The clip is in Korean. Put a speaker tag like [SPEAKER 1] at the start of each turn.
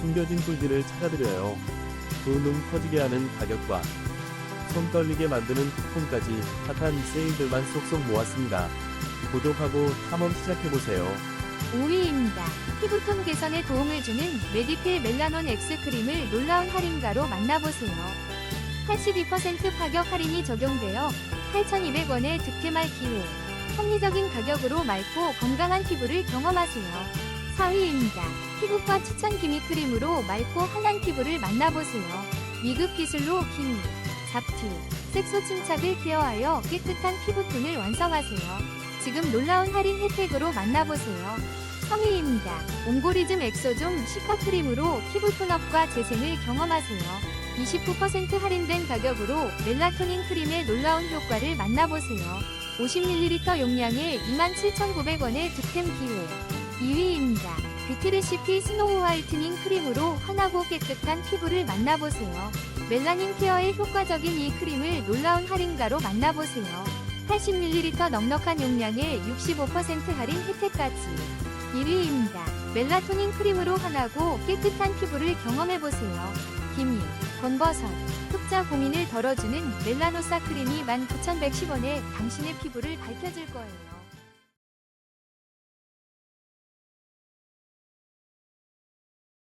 [SPEAKER 1] 숨겨진 꿀들을 찾아드려요. 두눈 커지게 하는 가격과 손 떨리게 만드는 쿠폰까지 핫한 세일들만 쏙쏙 모았습니다. 구독하고 탐험 시작해보세요.
[SPEAKER 2] 5위입니다. 피부톤 개선에 도움을 주는 메디필 멜라논 X 크림을 놀라운 할인가로 만나보세요. 82% 가격 할인이 적용되어 8,200원의 득템할 기회. 합리적인 가격으로 맑고 건강한 피부를 경험하세요. 4위입니다. 피부과 추천 기미 크림으로 맑고 환한 피부를 만나보세요. 미급 기술로 기미, 잡티, 색소 침착을 케어하여 깨끗한 피부톤을 완성하세요. 지금 놀라운 할인 혜택으로 만나보세요. 3위입니다. 옹고리즘 엑소좀 시카 크림으로 피부 톤업과 재생을 경험하세요. 29% 할인된 가격으로 멜라토닌 크림의 놀라운 효과를 만나보세요. 50ml 용량에 27,900원의 득템 기회. 2위입니다. 뷰티레시피 스노우 화이트닝 크림으로 환하고 깨끗한 피부를 만나보세요. 멜라닌 케어에 효과적인 이 크림을 놀라운 할인가로 만나보세요. 80ml 넉넉한 용량에 65% 할인 혜택까지. 1위입니다. 멜라토닌 크림으로 환하고 깨끗한 피부를 경험해보세요. 기미, 건버섯, 흑자 고민을 덜어주는 멜라노사 크림이 19,110원에 당신의 피부를 밝혀줄 거예요.